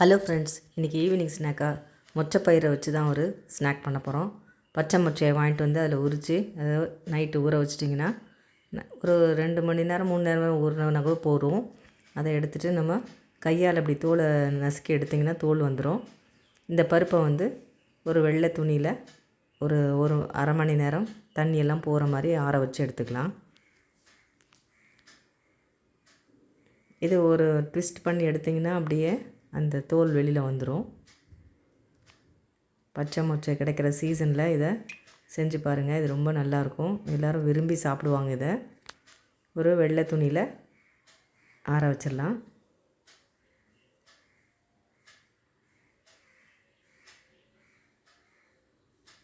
Hello friends இன்றைக்கி evening ஸ்நாக்காக மொச்சப்பயிரை வச்சு தான் ஒரு ஸ்நாக் பண்ண போகிறோம் பச்சை மொச்சையை வாங்கிட்டு வந்து அதில் உரித்து அதை நைட்டு ஊற வச்சிட்டிங்கன்னா ஒரு ரெண்டு மணி நேரம் மூணு நேரம் ஊறினா கூட போதும். அதை எடுத்துகிட்டு நம்ம கையால் அப்படி தோலை நசுக்கி எடுத்திங்கன்னா தோல் வந்துடும் இந்த பருப்பை வந்து ஒரு வெள்ளை துணியில் ஒரு ஒரு அரை மணி நேரம் தண்ணியெல்லாம் போகிற மாதிரி ஆற வச்சு எடுத்துக்கலாம். இது ஒரு ட்விஸ்ட் பண்ணி எடுத்திங்கன்னா அப்படியே அந்த தோல் வெளியில் வந்துடும் பச்சை மொச்சை கிடைக்கிற சீசனில் இதை செஞ்சு பாருங்கள் இது ரொம்ப நல்லாயிருக்கும் எல்லோரும் விரும்பி சாப்பிடுவாங்க இதை. ஒரு வெள்ளை துணியில் ஆற வச்சிடலாம்.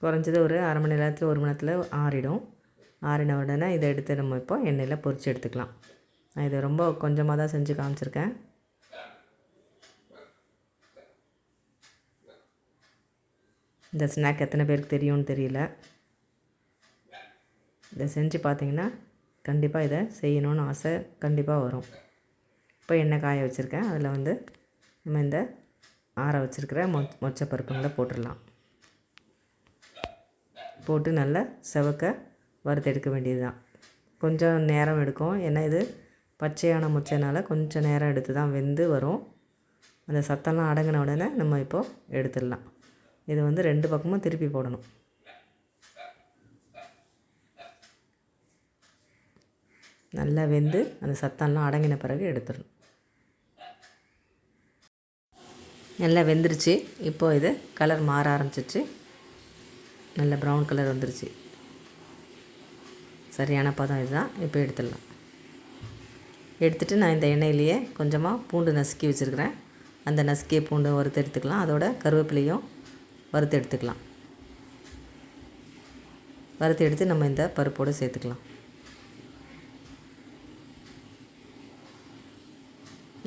குறைஞ்சது ஒரு அரை மணி நேரத்தில் ஒரு மணி நேரத்தில் ஆறிடும். ஆறின உடனே இதை எடுத்து நம்ம இப்போ எண்ணெயில் பொறிச்சு எடுத்துக்கலாம். நான் இதை ரொம்ப கொஞ்சமாக தான் செஞ்சு காமிச்சிருக்கேன். இந்த ஸ்நாக் எத்தனை பேருக்கு தெரியும்னு தெரியல. இதை செஞ்சு பார்த்தீங்கன்னா கண்டிப்பாக இதை செய்யணும்னு ஆசை கண்டிப்பாக வரும். இப்போ எண்ணெய் காய வச்சுருக்கேன். அதில் வந்து நம்ம இந்த ஆற வச்சுருக்கிற மொ மொச்சை பருப்புங்களை போட்டுடலாம். போட்டு நல்லா செவக்க வறுத்தெடுக்க வேண்டியது தான் கொஞ்சம் நேரம் எடுக்கும். ஏன்னா இது பச்சையான மொச்சைனால கொஞ்சம் நேரம் எடுத்து தான் வெந்து வரும். அந்த சத்தம்லாம் அடங்கின உடனே நம்ம இப்போது எடுத்துடலாம். இது வந்து ரெண்டு பக்கமும் திருப்பி போடணும். நல்லா வெந்து அந்த சத்தம்லாம் அடங்கின பிறகு எடுத்துடணும். நல்லா வெந்துருச்சு. இப்போ இது கலர் மாற ஆரம்பிச்சிச்சு. நல்ல ப்ரௌன் கலர் வந்துருச்சு. சரியான பதம் இதுதான். இப்போ எடுத்துடலாம். எடுத்துகிட்டு நான் இந்த எண்ணெயிலேயே கொஞ்சமாக பூண்டு நசுக்கி வச்சுருக்கிறேன். அந்த நசுக்கிய பூண்டு வறுத்து எடுத்துக்கலாம். அதோட கருவேப்பிலையும் வறுத்து எடுத்துக்கலாம் வறுத்து எடுத்து நம்ம இந்த பருப்போடு சேர்த்துக்கலாம்.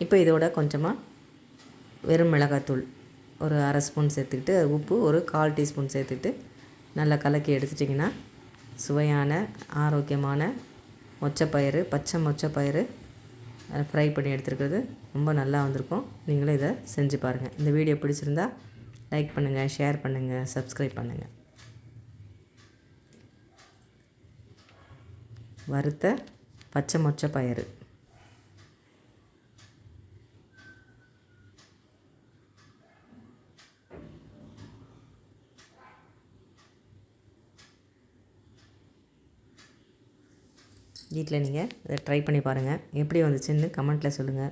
இப்போ இதோட கொஞ்சமாக வெறும் மிளகாத்தூள் ஒரு அரை ஸ்பூன் சேர்த்துக்கிட்டு உப்பு ஒரு கால் டீஸ்பூன் சேர்த்துக்கிட்டு நல்லா கலக்கி எடுத்துட்டிங்கன்னா சுவையான ஆரோக்கியமான மொச்சப்பயிறு பச்சை மொச்சப்பயிறு ஃப்ரை பண்ணி எடுத்துருக்கிறது ரொம்ப நல்லா வந்திருக்கும். நீங்களும் இதை செஞ்சு பாருங்கள் இந்த வீடியோ பிடிச்சிருந்தா லைக் பண்ணுங்கள் ஷேர் பண்ணுங்கள் சப்ஸ்கிரைப் பண்ணுங்கள் வறுத்த பச்சை மொச்சை பயிறு. வீட்டில் நீங்கள் இதை ட்ரை பண்ணி பாருங்கள் எப்படி வந்துச்சுன்னு கமெண்ட்டில் சொல்லுங்கள்